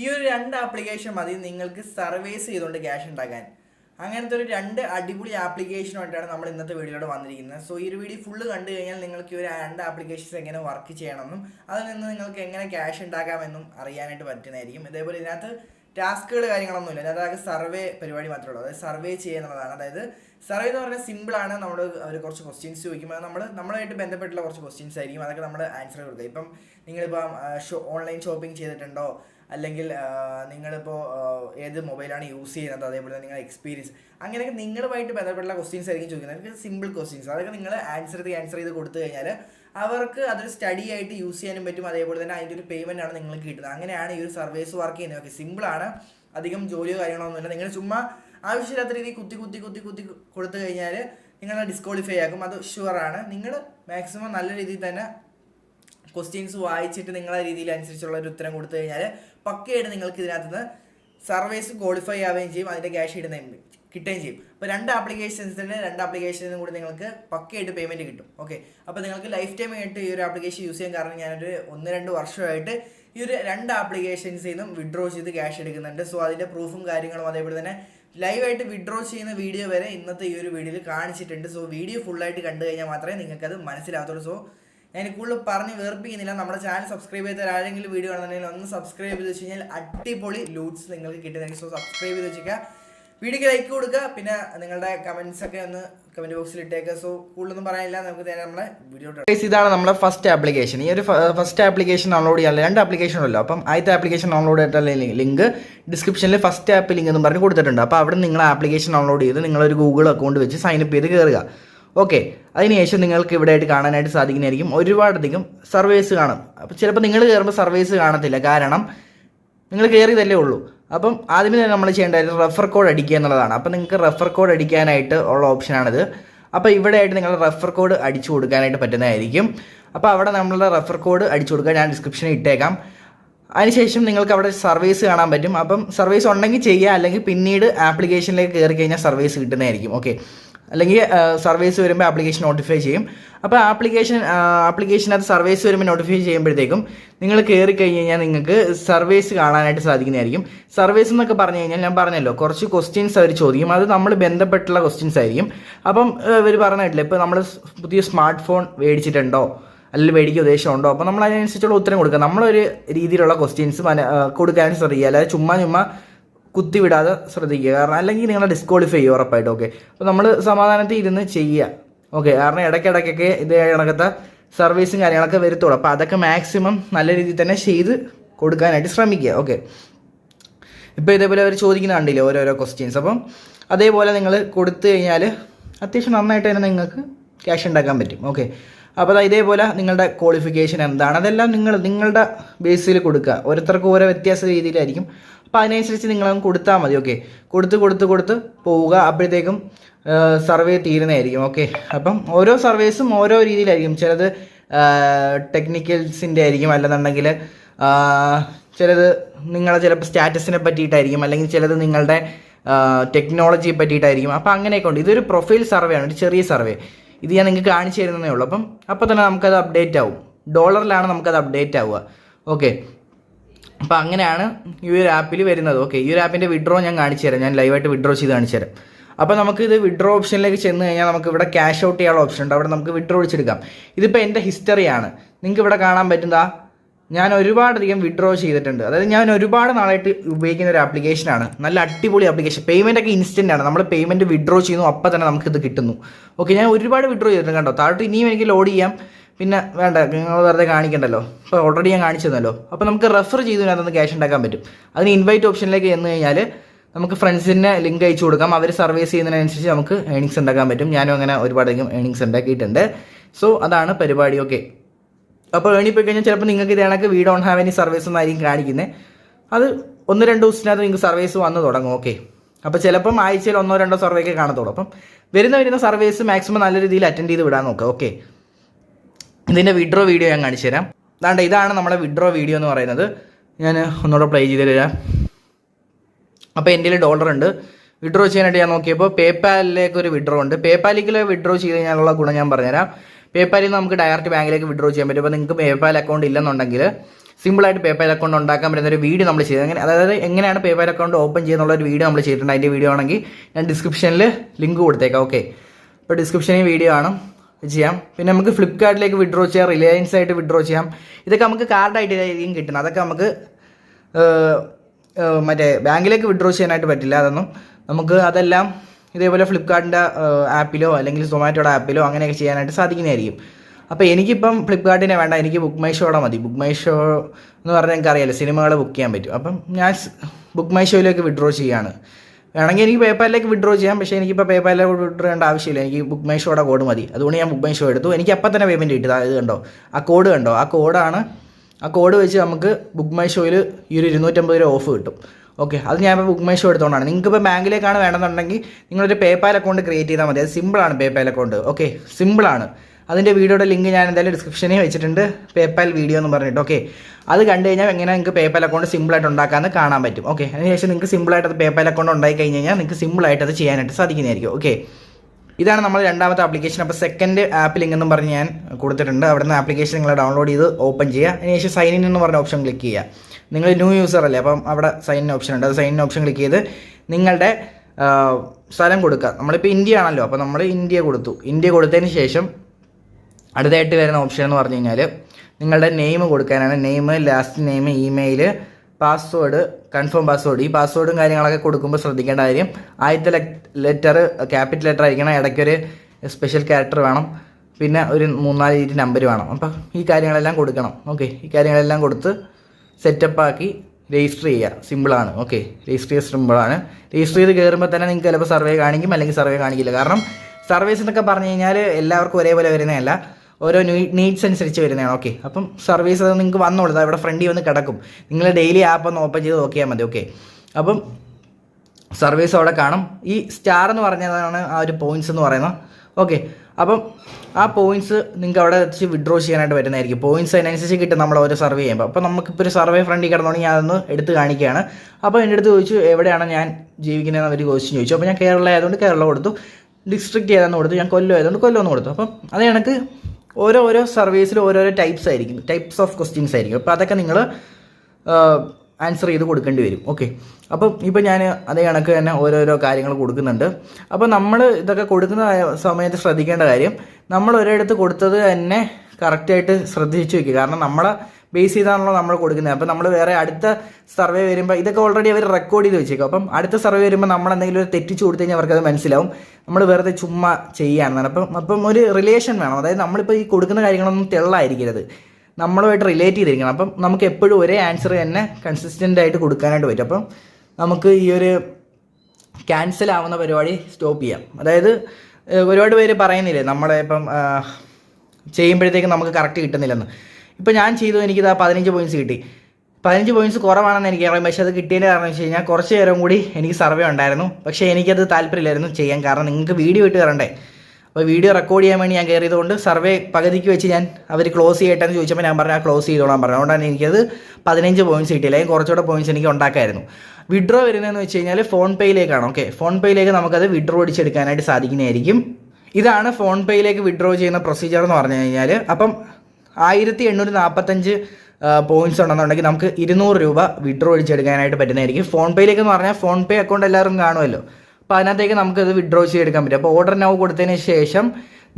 ഈ ഒരു രണ്ട് ആപ്ലിക്കേഷൻ മതി നിങ്ങൾക്ക് സർവീസ് ചെയ്തുകൊണ്ട് ക്യാഷ് ഉണ്ടാക്കാൻ. അങ്ങനത്തെ ഒരു രണ്ട് അടിപൊളി ആപ്ലിക്കേഷനുമായിട്ടാണ് നമ്മൾ ഇന്നത്തെ വീഡിയോയിലൂടെ വന്നിരിക്കുന്നത്. സോ ഈ ഒരു വീഡിയോ ഫുള്ള് കണ്ടു കഴിഞ്ഞാൽ നിങ്ങൾക്ക് ഈ ഒരു രണ്ട് ആപ്ലിക്കേഷൻസ് എങ്ങനെ വർക്ക് ചെയ്യണമെന്നും അതിൽ നിന്ന് നിങ്ങൾക്ക് എങ്ങനെ ക്യാഷ് ഉണ്ടാക്കാമെന്നും അറിയാനായിട്ട് പറ്റുന്നതായിരിക്കും. ഇതേപോലെ ഇതിനകത്ത് ടാസ്കുകൾ കാര്യങ്ങളൊന്നുമില്ല. അതിനകത്ത് സർവേ പരിപാടി മാത്രമേ ഉള്ളൂ. അതായത് സർവേ ചെയ്യുന്നതാണ്. അതായത് സർവേ എന്ന് പറഞ്ഞാൽ സിമ്പിളാണ് നമ്മൾ അവർ കുറച്ച് ക്വസ്റ്റ്യൻസ് ചോദിക്കുമ്പോൾ നമ്മൾ നമ്മളായിട്ട് ബന്ധപ്പെട്ടുള്ള കുറച്ച് ക്വസ്റ്റ്യൻസ് ആയിരിക്കും. അതൊക്കെ നമ്മൾ ആൻസർ കൊടുക്കുക. ഇപ്പം നിങ്ങളിപ്പം ഓൺലൈൻ ഷോപ്പിംഗ് ചെയ്തിട്ടുണ്ടോ? അല്ലെങ്കിൽ നിങ്ങളിപ്പോൾ ഏത് മൊബൈലാണ് യൂസ് ചെയ്യുന്നത് അതേപോലെ തന്നെ നിങ്ങളുടെ എക്സ്പീരിയൻസ് അങ്ങനെയൊക്കെ നിങ്ങളുമായിട്ട് ബന്ധപ്പെട്ടുള്ള ക്വസ്റ്റ്യൻസ് ആയിരിക്കും ചോദിക്കുന്നത്. അതൊക്കെ സിമ്പിൾ ക്വസ്റ്റ്യൻസ് അതൊക്കെ നിങ്ങൾ ആൻസർ ചെയ്ത് ആൻസർ ചെയ്ത് കൊടുത്തു കഴിഞ്ഞാൽ അവർക്ക് അതൊരു സ്റ്റഡി ആയിട്ട് യൂസ് ചെയ്യാനും പറ്റും. അതേപോലെ തന്നെ അതിന്റെ ഒരു പേയ്മെന്റ് ആണ് നിങ്ങൾക്ക് കിട്ടുന്നത്. അങ്ങനെയാണ് ഈ ഒരു സർവീസ് വർക്ക് ചെയ്യുന്നത്. സിമ്പിളാണ് അധികം ജോലിയോ കാര്യങ്ങളൊന്നുമില്ല നിങ്ങൾ ചുമ്മാ ആവശ്യമില്ലാത്ത രീതിയിൽ കുത്തി കുത്തി കുത്തി കുത്തി കൊടുത്തു കഴിഞ്ഞാൽ നിങ്ങൾ ഡിസ്ക്വാളിഫൈ ആക്കും. അത് ഷുവറാണ് നിങ്ങൾ മാക്സിമം നല്ല രീതിയിൽ തന്നെ ക്വസ്റ്റ്യൻസ് വായിച്ചിട്ട് നിങ്ങളെ രീതിയിൽ അനുസരിച്ചുള്ള ഒരു ഉത്തരം കൊടുത്തു കഴിഞ്ഞാൽ പക്കയായിട്ട് നിങ്ങൾക്ക് ഇതിനകത്ത് സർവീസ് ക്വാളിഫൈ ആവുകയും ചെയ്യും അതിന്റെ ക്യാഷ് ഇടുന്ന കിട്ടുകയും ചെയ്യും. അപ്പോൾ രണ്ട് ആപ്ലിക്കേഷൻസിന് രണ്ട് ആപ്ലിക്കേഷനിൽ കൂടി നിങ്ങൾക്ക് പക്കയായിട്ട് പേയ്മെന്റ് കിട്ടും. ഓക്കെ അപ്പോൾ നിങ്ങൾക്ക് ലൈഫ് ടൈം ആയിട്ട് ഈ ഒരു ആപ്ലിക്കേഷൻ യൂസ് ചെയ്യാൻ കാരണം ഞാനൊരു ഒന്ന് രണ്ട് വർഷമായിട്ട് ഈ ഒരു രണ്ട് ആപ്ലിക്കേഷൻസിൽ നിന്നും വിഡ്രോ ചെയ്ത് ക്യാഷ് എടുക്കുന്നുണ്ട്. സോ അതിന്റെ പ്രൂഫും കാര്യങ്ങളും അതേപോലെ തന്നെ ലൈവായിട്ട് വിഡ്രോ ചെയ്യുന്ന വീഡിയോ വരെ ഇന്നത്തെ ഈ ഒരു വീഡിയോയിൽ കാണിച്ചിട്ടുണ്ട്. സോ വീഡിയോ ഫുള്ളായിട്ട് കണ്ടു കഴിഞ്ഞാൽ മാത്രമേ നിങ്ങൾക്കത് മനസ്സിലാകത്തുള്ളൂ സോ ഞാൻ കൂടുതൽ പറഞ്ഞ് വേർപ്പിക്കുന്നില്ല നമ്മുടെ ചാനൽ സബ്സ്ക്രൈബ് ചെയ്ത ആരെങ്കിലും വീഡിയോ കാണുന്നുണ്ടെങ്കിൽ ഒന്ന് സബ്സ്ക്രൈബ് ചെയ്ത് വെച്ച് കഴിഞ്ഞാൽ അടിപൊളി ലൂട്ട്സ് നിങ്ങൾക്ക് കിട്ടുന്നതായിരിക്കും സോ സബ്സ്ക്രൈബ് ചെയ്ത് വെച്ചേക്കുക വീഡിയോക്ക് ലൈക്ക് കൊടുക്കുക പിന്നെ നിങ്ങളുടെ കമൻസ് ഒക്കെ ഒന്ന് കമന്റ് ബോക്സിൽ ഇട്ടേക്കുക സോ കൂടുതലൊന്നും പറയാനില്ല. നമുക്ക് നേരെ നമ്മുടെ വീഡിയോ ഇതാണ് നമ്മുടെ ഫസ്റ്റ് ആപ്ലിക്കേഷൻ ഈ ഒരു ഫസ്റ്റ് ആപ്ലിക്കേഷൻ ഡൗൺലോഡ് ചെയ്യാനുള്ള രണ്ട് ആപ്ലിക്കേഷൻ ഉള്ളൂ അപ്പം ആദ്യത്തെ ആപ്ലിക്കേഷൻ ഡൗൺലോഡ് ചെയ്തിട്ടുള്ള ലിങ്ക് ഡിസ്ക്രിപ്ഷനിൽ ഫസ്റ്റ് ആപ്പ് ലിങ്ക് എന്ന് പറഞ്ഞ് കൊടുത്തിട്ടുണ്ട്. അപ്പോൾ അവിടെ നിങ്ങൾ ആപ്ലിക്കേഷൻ ഡൗൺലോഡ് ചെയ്ത് നിങ്ങളൊരു ഗൂഗിൾ അക്കൗണ്ട് വെച്ച് സൈൻ അപ്പ് ചെയ്ത് കയറുക ഓക്കെ അതിനുശേഷം നിങ്ങൾക്ക് ഇവിടെ ആയിട്ട് കാണാനായിട്ട് സാധിക്കുന്നതായിരിക്കും. ഒരുപാടധികം സർവീസ് കാണും. അപ്പോൾ ചിലപ്പോൾ നിങ്ങൾ കയറുമ്പോൾ സർവീസ് കാണത്തില്ല. കാരണം നിങ്ങൾ കയറിയതല്ലേ ഉള്ളൂ. അപ്പം ആദ്യമേ തന്നെ നമ്മൾ ചെയ്യേണ്ടത് റെഫർ കോഡ് അടിക്കുക എന്നുള്ളതാണ്. അപ്പം നിങ്ങൾക്ക് റെഫർ കോഡ് അടിക്കാനായിട്ട് ഉള്ള ഓപ്ഷനാണിത് അപ്പോൾ ഇവിടെ ആയിട്ട് നിങ്ങൾ റെഫർ കോഡ് അടിച്ചു കൊടുക്കാനായിട്ട് പറ്റുന്നതായിരിക്കും. അപ്പോൾ അവിടെ നമ്മളുടെ റെഫർ കോഡ് അടിച്ചു കൊടുക്കുക ഞാൻ ഡിസ്ക്രിപ്ഷനിൽ ഇട്ടേക്കാം. അതിനുശേഷം നിങ്ങൾക്ക് അവിടെ സർവീസ് കാണാൻ പറ്റും. അപ്പം സർവീസ് ഉണ്ടെങ്കിൽ ചെയ്യുക അല്ലെങ്കിൽ പിന്നീട് ആപ്ലിക്കേഷനിലേക്ക് കയറി കഴിഞ്ഞാൽ സർവീസ് കിട്ടുന്നതായിരിക്കും. ഓക്കെ അല്ലെങ്കിൽ സർവീസ് വരുമ്പോൾ ആപ്ലിക്കേഷൻ നോട്ടിഫൈ ചെയ്യും. അപ്പോൾ ആപ്ലിക്കേഷൻ ആപ്ലിക്കേഷനകത്ത് സർവീസ് വരുമ്പോൾ നോട്ടിഫൈ ചെയ്യുമ്പോഴത്തേക്കും നിങ്ങൾ കയറി കഴിഞ്ഞ് കഴിഞ്ഞാൽ നിങ്ങൾക്ക് സർവീസ് കാണാനായിട്ട് സാധിക്കുന്നതായിരിക്കും. സർവീസ് എന്നൊക്കെ പറഞ്ഞു കഴിഞ്ഞാൽ ഞാൻ പറഞ്ഞല്ലോ കുറച്ച് ക്വസ്റ്റ്യൻസ് അവർ ചോദിക്കും. അത് നമ്മൾ ബന്ധപ്പെട്ടുള്ള ക്വസ്റ്റ്യൻസ് ആയിരിക്കും. അപ്പം ഇവർ പറഞ്ഞിട്ടില്ല ഇപ്പോൾ നമ്മൾ പുതിയ സ്മാർട്ട് ഫോൺ മേടിച്ചിട്ടുണ്ടോ? അല്ലെങ്കിൽ മേടിക്കുക ഉദ്ദേശമുണ്ടോ? അപ്പോൾ നമ്മൾ അതിനനുസരിച്ചുള്ള ഉത്തരം കൊടുക്കുക. നമ്മളൊരു രീതിയിലുള്ള ക്വസ്റ്റ്യൻസ് കൊടുക്കാനായിട്ട് ശ്രദ്ധിക്കുക. അല്ലാതെ ചുമ്മാ ചുമ്മാ കുത്തി വിടാതെ ശ്രദ്ധിക്കുക. കാരണം അല്ലെങ്കിൽ നിങ്ങളെ ഡിസ്ക്വാളിഫൈ ചെയ്യും ഉറപ്പായിട്ട് ഓക്കെ അപ്പോൾ നമ്മൾ സമാധാനത്തിൽ ഇരുന്ന് ചെയ്യുക ഓക്കെ കാരണം ഇടയ്ക്കിടയ്ക്കൊക്കെ ഇത് കണക്കത്തെ സർവീസും കാര്യങ്ങളൊക്കെ വരുത്തുള്ളൂ. അപ്പോൾ അതൊക്കെ മാക്സിമം നല്ല രീതിയിൽ തന്നെ ചെയ്ത് കൊടുക്കാനായിട്ട് ശ്രമിക്കുക ഓക്കെ ഇപ്പോൾ ഇതേപോലെ അവർ ചോദിക്കുന്ന കണ്ടില്ലേ ഓരോരോ ക്വസ്റ്റ്യൻസ് അപ്പം അതേപോലെ നിങ്ങൾ കൊടുത്തു കഴിഞ്ഞാൽ അത്യാവശ്യം നന്നായിട്ട് തന്നെ നിങ്ങൾക്ക് ക്യാഷ് ഉണ്ടാക്കാൻ പറ്റും ഓക്കെ അപ്പോൾ ഇതേപോലെ നിങ്ങളുടെ ക്വാളിഫിക്കേഷൻ എന്താണ്? അതെല്ലാം നിങ്ങൾ നിങ്ങളുടെ ബേസിൽ കൊടുക്കുക. ഓരോരുത്തർക്കും ഓരോ വ്യത്യാസ രീതിയിലായിരിക്കും. അപ്പോൾ അതിനനുസരിച്ച് നിങ്ങളങ്ങ് കൊടുത്താൽ മതി ഓക്കെ കൊടുത്ത് കൊടുത്ത് കൊടുത്ത് പോവുക. അപ്പോഴത്തേക്കും സർവേ തീരുന്നതായിരിക്കും ഓക്കെ അപ്പം ഓരോ സർവേസും ഓരോ രീതിയിലായിരിക്കും. ചിലത് ടെക്നിക്കൽസിന്റെ ആയിരിക്കും. അല്ലെന്നുണ്ടെങ്കിൽ ചിലത് നിങ്ങളെ ചിലപ്പോൾ സ്റ്റാറ്റസിനെ പറ്റിയിട്ടായിരിക്കും. അല്ലെങ്കിൽ ചിലത് നിങ്ങളുടെ ടെക്നോളജിയെ പറ്റിയിട്ടായിരിക്കും. അപ്പോൾ അങ്ങനെയൊക്കെ ഉണ്ട്. ഇതൊരു പ്രൊഫൈൽ സർവേ ആണ്. ഒരു ചെറിയ സർവേ ഇത് ഞാൻ നിങ്ങൾക്ക് കാണിച്ചു തരുന്നതേ ഉള്ളൂ. അപ്പം അപ്പോൾ തന്നെ നമുക്കത് അപ്ഡേറ്റ് ആവും. ഡോളറിലാണ് നമുക്കത് അപ്ഡേറ്റ് ആവുക. ഓക്കെ അപ്പോൾ അങ്ങനെയാണ് ഈ ഒരു ആപ്പിൽ വരുന്നത്. ഓക്കെ ഈ ഒരു ആപ്പിന്റെ വിഡ്രോ ഞാൻ കാണിച്ചു തരാം. ഞാൻ ലൈവായിട്ട് വിഡ്രോ ചെയ്ത് കാണിച്ചു തരാം. അപ്പോൾ നമുക്ക് ഇത് വിഡ്രോ ഓപ്ഷനിലേക്ക് ചെന്ന് കഴിഞ്ഞാൽ നമുക്ക് ഇവിടെ ക്യാഷ് ഔട്ട് ചെയ്യാനുള്ള ഓപ്ഷൻ ഉണ്ട്. അവിടെ നമുക്ക് വിഡ്രോ ഒഴിച്ചെടുക്കാം. ഇതിപ്പോൾ എന്റെ ഹിസ്റ്ററിയാണ് നിങ്ങൾക്ക് ഇവിടെ കാണാൻ പറ്റുന്നതാ. ഞാൻ ഒരുപാടധികം വിഡ്രോ ചെയ്തിട്ടുണ്ട്. അതായത് ഞാൻ ഒരുപാട് നാളായിട്ട് ഉപയോഗിക്കുന്ന ഒരു ആപ്ലിക്കേഷനാണ് നല്ല അടിപൊളി ആപ്ലിക്കേഷൻ പേയ്മെന്റ് ഒക്കെ ഇൻസ്റ്റന്റ് ആണ്. നമ്മൾ പേയ്മെന്റ് വിഡ്രോ ചെയ്യുന്നു. അപ്പോൾ തന്നെ നമുക്ക് ഇത് കിട്ടുന്നു. ഓക്കെ ഞാൻ ഒരുപാട് വിഡ്രോ ചെയ്തിട്ടുണ്ട്. കണ്ടോ? താഴോട്ട് ഇനിയും എനിക്ക് ലോഡ് ചെയ്യാം. പിന്നെ വേണ്ട നിങ്ങൾ വെറുതെ കാണിക്കണ്ടല്ലോ. അപ്പോൾ ഓൾറെഡി ഞാൻ കാണിച്ചു തന്നല്ലോ അപ്പോൾ നമുക്ക് റെഫർ ചെയ്ത് അതൊന്ന് ക്യാഷ് ഉണ്ടാക്കാൻ പറ്റും. അതിന് ഇൻവൈറ്റ് ഓപ്ഷനിലേക്ക് ചെന്ന് കഴിഞ്ഞാൽ നമുക്ക് ഫ്രണ്ട്സിന് ലിങ്ക് അയച്ചു കൊടുക്കാം. അവർ സർവീസ് ചെയ്യുന്നതിനനുസരിച്ച് നമുക്ക് ഏണിങ്സ് ഉണ്ടാക്കാൻ പറ്റും. ഞാനും അങ്ങനെ ഒരുപാടധികം ഏണിങ്സ് ഉണ്ടാക്കിയിട്ടുണ്ട്. സോ അതാണ് പരിപാടി. ഓക്കെ അപ്പോൾ ഏണി പോയി കഴിഞ്ഞാൽ ചിലപ്പോൾ നിങ്ങൾക്ക് ഇത് കണക്ക് ഓൺ ഹാവ് എനി സർവീസ് എന്നായിരിക്കും കാണിക്കുന്നത് അത് ഒന്ന് രണ്ട് ദിവസത്തിനകത്ത് നിങ്ങൾക്ക് സർവീസ് വന്ന് തുടങ്ങും. ഓക്കെ അപ്പോൾ ചിലപ്പം ആഴ്ചയിൽ ഒന്നോ രണ്ടോ സർവേ ഒക്കെ കാണത്തുള്ളൂ. അപ്പം വരുന്ന വരുന്ന സർവീസ് മാക്സിമം നല്ല രീതിയിൽ അറ്റൻഡ് ചെയ്ത് വിടാൻ നോക്കുക. ഓക്കെ ഇതിന്റെ വിഡ്രോ വീഡിയോ ഞാൻ കാണിച്ചു തരാം. അതാണ്ട് ഇതാണ് നമ്മുടെ വിഡ്രോ വീഡിയോ എന്ന് പറയുന്നത്. ഞാൻ ഒന്നുകൂടെ പ്ലേ ചെയ്ത് തരാം. അപ്പോൾ എന്റെ ഡോളർ ഉണ്ട്. വിഡ്രോ ചെയ്യാനായിട്ട് ഞാൻ നോക്കിയപ്പോൾ പേപ്പാലിലേക്ക് ഒരു വിഡ്രോ ഉണ്ട്. പേപ്പാലിലേക്ക് വിഡ്രോ ചെയ്ത് കഴിഞ്ഞാലുള്ള ഗുണം ഞാൻ പറഞ്ഞുതരാം. പേപ്പാലിൽ നമുക്ക് ഡയറക്റ്റ് ബാങ്കിലേക്ക് വിഡ്രോ ചെയ്യാൻ പറ്റും. അപ്പോൾ നിങ്ങൾക്ക് പേപ്പാൽ അക്കൗണ്ട് ഇല്ലെന്നുണ്ടെങ്കിൽ സിമ്പിളായിട്ട് പേപ്പാൽ അക്കൗണ്ട് ഉണ്ടാക്കാൻ പറ്റുന്ന ഒരു വീഡിയോ നമ്മൾ ചെയ്തത് അങ്ങനെ അതായത് എങ്ങനെയാണ് പേപ്പാൽ അക്കൗണ്ട് ഓപ്പൺ ചെയ്യുന്നുള്ള ഒരു വീഡിയോ നമ്മൾ ചെയ്തിട്ടുണ്ട്. അതിന്റെ വീഡിയോ ആണെങ്കിൽ ഞാൻ ഡിസ്ക്രിപ്ഷനിൽ ലിങ്ക് കൊടുത്തേക്കാം. ഓക്കെ അപ്പോൾ ഡിസ്ക്രിപ്ഷനിൽ വീഡിയോ ആണ്. ചെയ്യാം. പിന്നെ നമുക്ക് ഫ്ലിപ്കാർട്ടിലേക്ക് വിഡ്രോ ചെയ്യാം റിലയൻസ് ആയിട്ട് വിഡ്രോ ചെയ്യാം. ഇതൊക്കെ നമുക്ക് കാർഡായിട്ടായിരിക്കും കിട്ടുന്നത്. അതൊക്കെ നമുക്ക് മറ്റേ ബാങ്കിലേക്ക് വിഡ്രോ ചെയ്യാനായിട്ട് പറ്റില്ല. അതൊന്നും നമുക്ക് അതെല്ലാം ഇതേപോലെ ഫ്ലിപ്കാർട്ടിന്റെ ആപ്പിലോ അല്ലെങ്കിൽ സൊമാറ്റോയുടെ ആപ്പിലോ അങ്ങനെയൊക്കെ ചെയ്യാനായിട്ട് സാധിക്കുന്നതായിരിക്കും. അപ്പോൾ എനിക്കിപ്പം ഫ്ലിപ്കാർട്ടിനെ വേണ്ട. എനിക്ക് ബുക്ക് മൈ ഷോയുടെ മതി. ബുക്ക് മൈ ഷോ എന്ന് പറഞ്ഞാൽ എനിക്കറിയാലോ സിനിമകൾ ബുക്ക് ചെയ്യാൻ പറ്റും. അപ്പം ഞാൻ ബുക്ക് മൈ ഷോയിലേക്ക് വിഡ്രോ ചെയ്യാണ്. വേണമെങ്കിൽ എനിക്ക് പേപ്പാലിലേക്ക് വിഡ്രോ ചെയ്യാം. പക്ഷേ എനിക്കിപ്പോൾ പേപ്പാലിലേക്ക് വിഡ്രോ ചെയ്യേണ്ട ആവശ്യമില്ല. എനിക്ക് ബുക്ക് മൈ ഷോയുടെ കോഡ് മതി. അതുകൊണ്ട് ഞാൻ ബുക്ക് മൈ ഷോ എടുത്തു. എനിക്ക് അപ്പം തന്നെ പേയ്മെന്റ് കിട്ടി. ഇത് കണ്ടോ? ആ കോഡ് കണ്ടോ? ആ കോഡാണ് ആ കോഡ് വെച്ച് നമുക്ക് ബുക്ക് മൈ ഷോയിൽ ഈ ഒരു ഇരുന്നൂറ്റമ്പത് രൂപ ഓഫ് കിട്ടും. ഓക്കെ അത് ഞാൻ ഇപ്പോൾ ബുക്ക് മൈ ഷോ എടുത്തുകൊണ്ടാണ് നിങ്ങൾക്ക് ഇപ്പോൾ ബാങ്കിലേക്കാണ് വേണമെന്നുണ്ടെങ്കിൽ നിങ്ങളൊരു പേപ്പാൽ അക്കൗണ്ട് ക്രിയേറ്റ് ചെയ്താൽ മതി. അത് സിമ്പിളാണ് പേപ്പാൽ അക്കൗണ്ട് ഓക്കെ സിമ്പിളാണ് അതിന്റെ വീഡിയോയുടെ ലിങ്ക് ഞാൻ എന്തായാലും ഡിസ്ക്രിപ്ഷനിൽ വെച്ചിട്ടുണ്ട്. പേപ്പാൽ വീഡിയോ എന്ന് പറഞ്ഞിട്ട് ഓക്കെ അത് കണ്ടു കഴിഞ്ഞാൽ എങ്ങനെ നിങ്ങൾക്ക് പേപ്പാൽ അക്കൗണ്ട് സിമ്പിളായിട്ട് ഉണ്ടാക്കാമെന്ന് കാണാൻ പറ്റും ഓക്കെ അതിനുശേഷം നിങ്ങൾക്ക് സിമ്പിളായിട്ട് അത് പേപ്പാൽ അക്കൗണ്ട് ഉണ്ടായി കഴിഞ്ഞ് കഴിഞ്ഞാൽ നിങ്ങൾക്ക് സിമ്പിളായിട്ട് അത് ചെയ്യാനായിട്ട് സാധിക്കുന്നതായിരിക്കും ഓക്കെ ഇതാണ് നമ്മൾ രണ്ടാമത്തെ ആപ്ലിക്കേഷൻ അപ്പോൾ സെക്കൻഡ് ആപ്പ് ലിങ്ക് എന്ന് പറഞ്ഞ് ഞാൻ കൊടുത്തിട്ടുണ്ട്. അവിടെ നിന്ന് ആപ്ലിക്കേഷൻ നിങ്ങൾ ഡൗൺലോഡ് ചെയ്ത് ഓപ്പൺ ചെയ്യുക. അതിനുശേഷം സൈൻ ഇൻ എന്ന് പറഞ്ഞ ഓപ്ഷൻ ക്ലിക്ക് ചെയ്യുക. നിങ്ങൾ ന്യൂ യൂസർ അല്ലേ അപ്പം അവിടെ സൈൻ ഇൻ ഓപ്ഷൻ ഉണ്ട്. അത് സൈൻ ഇൻ ഓപ്ഷൻ ക്ലിക്ക് ചെയ്ത് നിങ്ങളുടെ സ്ഥലം കൊടുക്കുക. നമ്മളിപ്പോൾ ഇന്ത്യ ആണല്ലോ അപ്പോൾ നമ്മൾ ഇന്ത്യ കൊടുത്തു. ഇന്ത്യ കൊടുത്തതിന് ശേഷം അടുത്തായിട്ട് വരുന്ന ഓപ്ഷൻ എന്ന് പറഞ്ഞു കഴിഞ്ഞാൽ നിങ്ങളുടെ നെയിം കൊടുക്കാനാണ്. Name last name email password confirm password ഈ പാസ്വേഡും കാര്യങ്ങളൊക്കെ കൊടുക്കുമ്പോൾ ശ്രദ്ധിക്കേണ്ട കാര്യം ആദ്യത്തെ ലെറ്റർ ക്യാപിറ്റൽ ലെറ്റർ ആയിരിക്കണം. ഇടയ്ക്കൊരു സ്പെഷ്യൽ ക്യാരക്ടർ വേണം. പിന്നെ ഒരു മൂന്നാൽ രീതി നമ്പർ വേണം. അപ്പം ഈ കാര്യങ്ങളെല്ലാം കൊടുക്കണം. ഓക്കെ ഈ കാര്യങ്ങളെല്ലാം കൊടുത്ത് സെറ്റപ്പ് ആക്കി രജിസ്റ്റർ ചെയ്യുക സിമ്പിളാണ് ഓക്കെ രജിസ്റ്റർ ചെയ്ത് സിമ്പിളാണ് രജിസ്റ്റർ ചെയ്ത് കയറുമ്പോൾ തന്നെ നിങ്ങൾക്ക് ചിലപ്പോൾ സർവേ കാണിക്കും അല്ലെങ്കിൽ സർവേ കാണിക്കില്ല. കാരണം സർവീസ് എന്നൊക്കെ പറഞ്ഞു കഴിഞ്ഞാൽ എല്ലാവർക്കും ഒരേപോലെ വരുന്നതല്ല. ഓരോ നീഡ്സ് അനുസരിച്ച് വരുന്നതാണ്. ഓക്കെ അപ്പം സർവീസ് അത് നിങ്ങൾക്ക് വന്നോളൂ. ഇവിടെ ഫ്രണ്ടിൽ വന്ന് കിടക്കും. നിങ്ങൾ ഡെയിലി ആപ്പ് ഒന്ന് ഓപ്പൺ ചെയ്ത് നോക്കിയാൽ മതി. ഓക്കെ അപ്പം സർവീസ് അവിടെ കാണും. ഈ സ്റ്റാർ എന്ന് പറഞ്ഞതാണ് ആ ഒരു പോയിന്റ്സ് എന്ന് പറയുന്നത്. ഓക്കെ അപ്പം ആ പോയിന്റ്സ് നിങ്ങൾക്ക് അവിടെ വെച്ച് വിഡ്രോ ചെയ്യാനായിട്ട് വരുന്നതായിരിക്കും പോയിന്റ്സ് അതിനനുസരിച്ച് കിട്ടും നമ്മൾ ഓരോ സർവേ ചെയ്യുമ്പോൾ അപ്പോൾ നമുക്കിപ്പോൾ ഒരു സർവേ ഫ്രണ്ടിൽ കിടന്നുണ്ടെങ്കിൽ അതൊന്ന് എടുത്ത് കാണിക്കുകയാണ്. അപ്പോൾ എന്റെ അടുത്ത് ചോദിച്ചു എവിടെയാണ് ഞാൻ ജീവിക്കുന്നതെന്ന്? അവർ ക്വസ്റ്റ്യൻ ചോദിച്ചു. അപ്പോൾ ഞാൻ കേരള ആയതുകൊണ്ട് കേരള കൊടുത്തു. ഡിസ്ട്രിക്റ്റ് ഏതാണെന്ന് കൊടുത്തു. ഞാൻ കൊല്ലം ആയതുകൊണ്ട് കൊല്ലം എന്ന് കൊടുത്തു. അപ്പം അത് കണക്ക് ഓരോ ഓരോ സർവീസിൽ ഓരോരോ ടൈപ്സ് ആയിരിക്കും. ടൈപ്സ് ഓഫ് ക്വസ്റ്റ്യൻസ് ആയിരിക്കും. അപ്പോൾ അതൊക്കെ നിങ്ങൾ ആൻസർ ചെയ്ത് കൊടുക്കേണ്ടി വരും. ഓക്കെ അപ്പം ഇപ്പം ഞാൻ അതേ കണക്ക് തന്നെ ഓരോരോ കാര്യങ്ങൾ കൊടുക്കുന്നുണ്ട്. അപ്പോൾ നമ്മൾ ഇതൊക്കെ കൊടുക്കുന്ന സമയത്ത് ശ്രദ്ധിക്കേണ്ട കാര്യം നമ്മൾ ഒരിടത്ത് കൊടുത്തത് തന്നെ കറക്റ്റായിട്ട് ശ്രദ്ധിച്ച് വയ്ക്കുക കാരണം നമ്മളെ ബേസ് ചെയ്താണല്ലോ നമ്മൾ കൊടുക്കുന്നത്. അപ്പം നമ്മൾ വേറെ അടുത്ത സർവേ വരുമ്പോൾ ഇതൊക്കെ ഓൾറെഡി അവർ റെക്കോർഡ് ചെയ്ത് വെച്ചേക്കും. അപ്പം അടുത്ത സർവേ വരുമ്പോൾ നമ്മൾ എന്തെങ്കിലും ഒരു തെറ്റിച്ച് കൊടുത്തു കഴിഞ്ഞാൽ അവർക്കത് മനസ്സിലാവും. നമ്മൾ വെറുതെ ചുമ്മാ ചെയ്യാന്നാണ്. അപ്പം അപ്പം ഒരു റിലേഷൻ വേണം. അതായത് നമ്മളിപ്പോൾ ഈ കൊടുക്കുന്ന കാര്യങ്ങളൊന്നും തെള്ളായിരിക്കരുത്. നമ്മളുമായിട്ട് റിലേറ്റ് ചെയ്തിരിക്കണം. അപ്പം നമുക്ക് എപ്പോഴും ഒരേ ആൻസർ തന്നെ കൺസിസ്റ്റന്റ് ആയിട്ട് കൊടുക്കാനായിട്ട് പറ്റും. അപ്പം നമുക്ക് ഈ ഒരു ക്യാൻസൽ ആവുന്ന പരിപാടി സ്റ്റോപ്പ് ചെയ്യാം. അതായത് ഒരുപാട് പേര് പറയുന്നില്ലേ നമ്മളെ ഇപ്പം ചെയ്യുമ്പോഴത്തേക്കും നമുക്ക് കറക്റ്റ് കിട്ടുന്നില്ലെന്ന്. ഇപ്പം ഞാൻ ചെയ്തു എനിക്കിത് പതിനഞ്ച് പോയിന്റ്സ് കിട്ടി. പതിനഞ്ച് പോയിന്റ്സ് കുറവാണെന്ന് എനിക്ക് അറിയാം. പക്ഷേ അത് കിട്ടിയതിന്റെ കാരണം വെച്ച് കഴിഞ്ഞാൽ കുറച്ച് നേരം കൂടി എനിക്ക് സർവേ ഉണ്ടായിരുന്നു. പക്ഷേ എനിക്കത് താല്പര്യമില്ലായിരുന്നു ചെയ്യാൻ. കാരണം നിങ്ങൾക്ക് വീഡിയോ ഇട്ട് തരണ്ടേ. അപ്പോൾ വീഡിയോ റെക്കോർഡ് ചെയ്യാൻ വേണ്ടി ഞാൻ കയറിയതുകൊണ്ട് സർവേ പകുതിക്ക് വെച്ച് ഞാൻ അവർ ക്ലോസ് ചെയ്യട്ടെന്ന് ചോദിച്ചപ്പോൾ ഞാൻ പറഞ്ഞു ആ ക്ലോസ് ചെയ്തോളാൻ പറഞ്ഞു. അതുകൊണ്ടാണ് എനിക്കത് പതിനഞ്ച് പോയിന്റ്സ് കിട്ടിയില്ല അല്ലെങ്കിൽ കുറച്ചുകൂടെ പോയിന്റ്സ് എനിക്ക് ഉണ്ടാക്കായിരുന്നു. വിഡ്രോ വരുന്നതെന്ന് വെച്ച് കഴിഞ്ഞാൽ ഫോൺ പേയിലേക്കാണ് ഓക്കെ ഫോൺ പേയിലേക്ക് നമുക്കത് വിഡ്രോ അടിച്ചെടുക്കാനായിട്ട് സാധിക്കുന്നതായിരിക്കും. ഇതാണ് ഫോൺ പേയിലേക്ക് വിഡ്രോ ചെയ്യുന്ന പ്രൊസീജിയർ എന്ന് പറഞ്ഞു കഴിഞ്ഞാൽ അപ്പം ആയിരത്തി എണ്ണൂറ്റി നാൽപ്പത്തഞ്ച് പോയിന്റ്സ് ഉണ്ടെന്നുണ്ടെങ്കിൽ നമുക്ക് ഇരുന്നൂറ് രൂപ വിഡ്രോ അടിച്ചെടുക്കാനായിട്ട് പറ്റുന്നതായിരിക്കും. ഫോൺ പേയിലേക്ക് എന്ന് പറഞ്ഞാൽ ഫോൺ പേ അക്കൗണ്ട് എല്ലാവരും കാണുമല്ലോ. അപ്പോൾ അതിനകത്തേക്ക് നമുക്കത് വിഡ്രോ ചെയ്തെടുക്കാൻ പറ്റും. അപ്പോൾ ഓർഡർ നൗ കൊടുത്തതിന് ശേഷം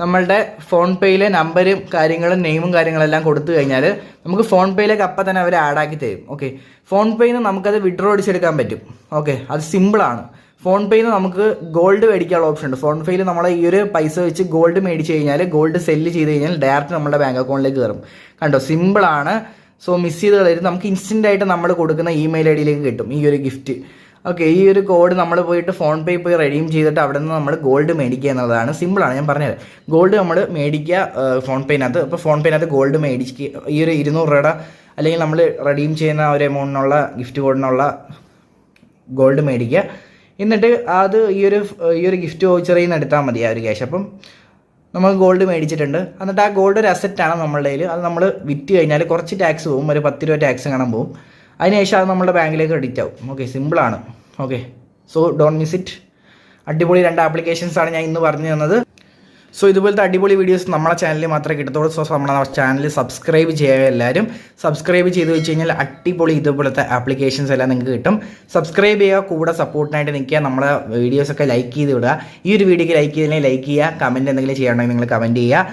നമ്മളുടെ ഫോൺ പേയിലെ നമ്പരും കാര്യങ്ങളും നെയിമും കാര്യങ്ങളെല്ലാം കൊടുത്തു കഴിഞ്ഞാൽ നമുക്ക് ഫോൺ പേയിലേക്ക് അപ്പം തന്നെ അവർ ആഡാക്കി തരും. ഓക്കെ ഫോൺ പേയിൽ നിന്ന് നമുക്കത് വിഡ്രോ അടിച്ചെടുക്കാൻ പറ്റും. ഓക്കെ അത് സിമ്പിളാണ് ഫോൺ പേയിൽ നിന്ന് നമുക്ക് ഗോൾഡ് മേടിക്കാനുള്ള ഓപ്ഷൻ ഉണ്ട്. ഫോൺ പേയിൽ നമ്മൾ ഈ ഒരു പൈസ വെച്ച് ഗോൾഡ് മേടിച്ച് കഴിഞ്ഞാൽ ഗോൾഡ് സെല്ല് ചെയ്ത് കഴിഞ്ഞാൽ ഡയറക്റ്റ് നമ്മുടെ ബാങ്ക് അക്കൗണ്ടിലേക്ക് കയറും. കണ്ടോ? സിമ്പിളാണ് സോ മിസ് ചെയ്ത് കളയരുത്. നമുക്ക് ഇൻസ്റ്റന്റ് ആയിട്ട് നമ്മൾ കൊടുക്കുന്ന ഇമെയിൽ ഐ ഡിയിലേക്ക് കിട്ടും. ഈ ഒരു ഗിഫ്റ്റ് ഓക്കെ ഈ ഒരു കോഡ് നമ്മൾ പോയിട്ട് ഫോൺ പേ പോയി റെഡീം ചെയ്തിട്ട് അവിടെ നിന്ന് നമ്മൾ ഗോൾഡ് മേടിക്കുക എന്നുള്ളതാണ് സിമ്പിളാണ് ഞാൻ പറഞ്ഞത്. ഗോൾഡ് നമ്മൾ മേടിക്കുക ഫോൺ പേനകത്ത് അപ്പോൾ ഫോൺ പേനകത്ത് ഗോൾഡ് മേടിക്കുക ഈ ഒരു ഇരുന്നൂറ് രൂപയുടെ അല്ലെങ്കിൽ നമ്മൾ റെഡീം ചെയ്യുന്ന ഒരു എമൗണ്ടിനുള്ള ഗിഫ്റ്റ് കോഡിനുള്ള ഗോൾഡ് മേടിക്കുക. എന്നിട്ട് അത് ഈ ഒരു ഈ ഒരു ഗിഫ്റ്റ് വൗച്ചറിൽ നിന്ന് എടുത്താൽ മതി ആ ഒരു ക്യാഷ് അപ്പം നമ്മൾ ഗോൾഡ് മേടിച്ചിട്ടുണ്ട്. എന്നിട്ട് ആ ഗോൾഡ് ഒരു അസറ്റാണ് നമ്മളുടെ കയ്യിൽ അത് നമ്മൾ വിറ്റ് കഴിഞ്ഞാൽ കുറച്ച് ടാക്സ് പോകും ഒരു പത്ത് രൂപ ടാക്സ് കാണാൻ പോകും അതിനുശേഷം അത് നമ്മുടെ ബാങ്കിലേക്ക് ക്രെഡിറ്റ് ആവും. ഓക്കെ സിമ്പിളാണ് okay so don't miss it അടിപൊളി രണ്ട് ആപ്ലിക്കേഷൻസ് ആണ് ഞാൻ ഇന്ന് പറഞ്ഞു തന്നത്. സോ ഇതുപോലത്തെ അടിപൊളി വീഡിയോസ് നമ്മളെ ചാനലിൽ മാത്രമേ കിട്ടത്തുള്ളൂ. സോ നമ്മുടെ ചാനൽ സബ്സ്ക്രൈബ് ചെയ്യുക എല്ലാവരും സബ്സ്ക്രൈബ് ചെയ്ത് വെച്ച് കഴിഞ്ഞാൽ അടിപൊളി ഇതുപോലത്തെ ആപ്ലിക്കേഷൻസ് എല്ലാം നിങ്ങൾക്ക് കിട്ടും. സബ്സ്ക്രൈബ് ചെയ്യുക കൂടെ സപ്പോർട്ടിനായിട്ട് നിൽക്കുക നമ്മളെ വീഡിയോസൊക്കെ ലൈക്ക് ചെയ്ത് വിടുക. ഈ ഒരു വീഡിയോക്ക് ലൈക്ക് ചെയ്തില്ലെങ്കിൽ ലൈക്ക് ചെയ്യുക കമന്റ് എന്തെങ്കിലും ചെയ്യണമെങ്കിൽ നിങ്ങൾ കമന്റ് ചെയ്യുക.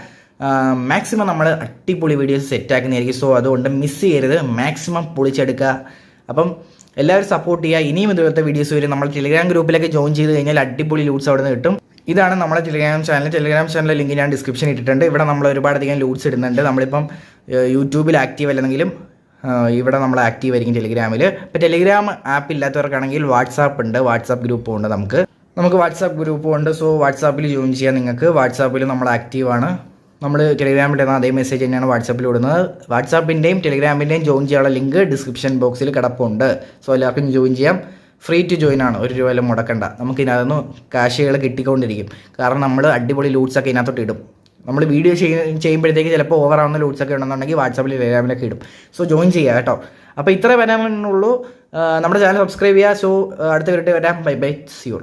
മാക്സിമം നമ്മൾ അടിപൊളി വീഡിയോസ് സെറ്റ് ആക്കുന്നതായിരിക്കും. സോ അതുകൊണ്ട് മിസ് ചെയ്യരുത്. മാക്സിമം പൊളിച്ചെടുക്കുക. അപ്പം എല്ലാവരും സപ്പോർട്ട് ചെയ്യുക. ഇനിയും ഇതുപോലത്തെ വീഡിയോസ് വരും. നമ്മൾ ടെലിഗ്രാം ഗ്രൂപ്പിലൊക്കെ ജോയിൻ ചെയ്ത് കഴിഞ്ഞാൽ അടിപൊളി ലൂട്ട്സ് അവിടെ നിന്ന് കിട്ടും. ഇതാണ് നമ്മുടെ ടെലിഗ്രാം ചാനൽ ടെലിഗ്രാം ചാനലിലെ ലിങ്ക് ഞാൻ ഡിസ്ക്രിപ്ഷൻ ഇട്ടിട്ടുണ്ട്. ഇവിടെ നമ്മൾ ഒരുപാടധികം ലൂട്ട്സ് ഇടുന്നുണ്ട്. നമ്മളിപ്പം യൂട്യൂബിൽ ആക്റ്റീവ് അല്ലെങ്കിലും ഇവിടെ നമ്മൾ ആക്റ്റീവ് ആയിരിക്കും ടെലിഗ്രാമിൽ ഇപ്പോൾ ടെലിഗ്രാം ആപ്പ് ഇല്ലാത്തവർക്കാണെങ്കിൽ വാട്സാപ്പ് ഉണ്ട്. വാട്സാപ്പ് ഗ്രൂപ്പും ഉണ്ട് നമുക്ക്. നമുക്ക് വാട്സാപ്പ് ഗ്രൂപ്പും ഉണ്ട്. സോ വാട്സാപ്പിൽ ജോയിൻ ചെയ്യാൻ നിങ്ങൾക്ക്. വാട്സാപ്പിൽ നമ്മൾ ആക്റ്റീവാണ് നമ്മൾ ടെലിഗ്രാമിൽ ഇടുന്ന അതേ മെസ്സേജ് തന്നെയാണ് വാട്സാപ്പിൽ ഇടുന്നത്. വാട്സാപ്പിന്റെയും ടെലിഗ്രാമിന്റെയും ജോയിൻ ചെയ്യാനുള്ള ലിങ്ക് ഡിസ്ക്രിപ്ഷൻ ബോക്സിൽ കിടപ്പുണ്ട്. സോ എല്ലാവർക്കും ജോയിൻ ചെയ്യാം. ഫ്രീ ടു ജോയിൻ ആണ്. ഒരു രൂപ എല്ലാം മുടക്കണ്ട. നമുക്ക് ഇതിനകത്തുനിന്ന് കാശുകൾ കിട്ടിക്കൊണ്ടിരിക്കും. കാരണം നമ്മൾ അടിപൊളി ലൂട്ട്സൊക്കെ ഇതിനകത്തോട്ട് ഇടും. നമ്മൾ വീഡിയോ ചെയ്യ ചെയ്യുമ്പോഴത്തേക്ക് ചിലപ്പോൾ ഓവർ ആവുന്ന ലൂട്ട്സ് ഒക്കെ ഉണ്ടെന്നുണ്ടെങ്കിൽ വാട്സാപ്പിൽ ടെലിഗ്രാമിലൊക്കെ ഇടും. സോ ജോയിൻ ചെയ്യുക കേട്ടോ. അപ്പോൾ ഇത്ര വരാനുള്ളൂ നമ്മുടെ ചാനൽ സബ്സ്ക്രൈബ് ചെയ്യുക സോ അടുത്ത വരട്ടെ വരാം. Bye bye സിയോർ